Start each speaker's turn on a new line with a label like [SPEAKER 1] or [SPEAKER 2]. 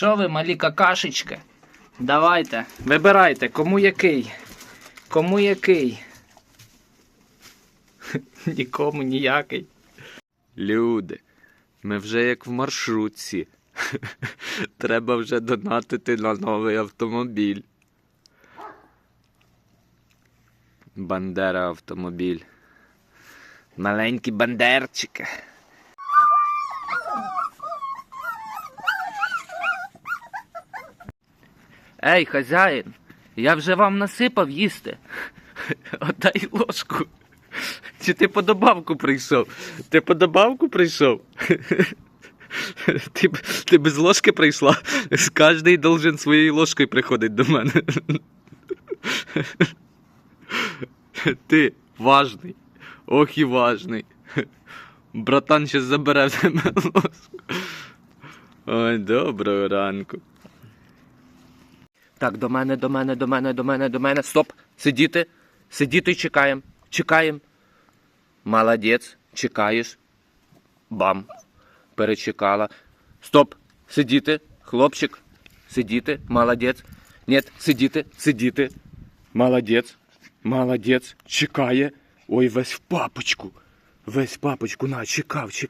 [SPEAKER 1] Що ви, малі какашечки? Давайте, вибирайте, кому який. Кому який. Нікому ніякий.
[SPEAKER 2] Люди, ми вже як в маршрутці. Треба вже донатити на новий автомобіль. Бандера автомобіль.
[SPEAKER 1] Маленькі бандерчики. Ей, хазяїн, я вже вам насипав їсти. Отдай ложку.
[SPEAKER 2] Чи ти по добавку прийшов? Ти по добавку прийшов? Ти, ти без ложки прийшла? Кожний должен своєю ложкою приходить до мене. Ти важний. Ох і важний. Братан ще забере в тебе ложку. Ой, доброго ранку.
[SPEAKER 1] Так, до мене, до мене, до мене, до мене, до мене. Стоп! Сидіти. Сидіти чекаємо. Чекаємо. Молодець. Чекаєш. Бам. Перечекала. Стоп. Сидіти. Хлопчик. Сидіти. Молодець. Нет, сидіти, сидіти. Молодець. Молодець. Чекає. Ой, весь в папочку. Весь в папочку. На, чекав, чекав.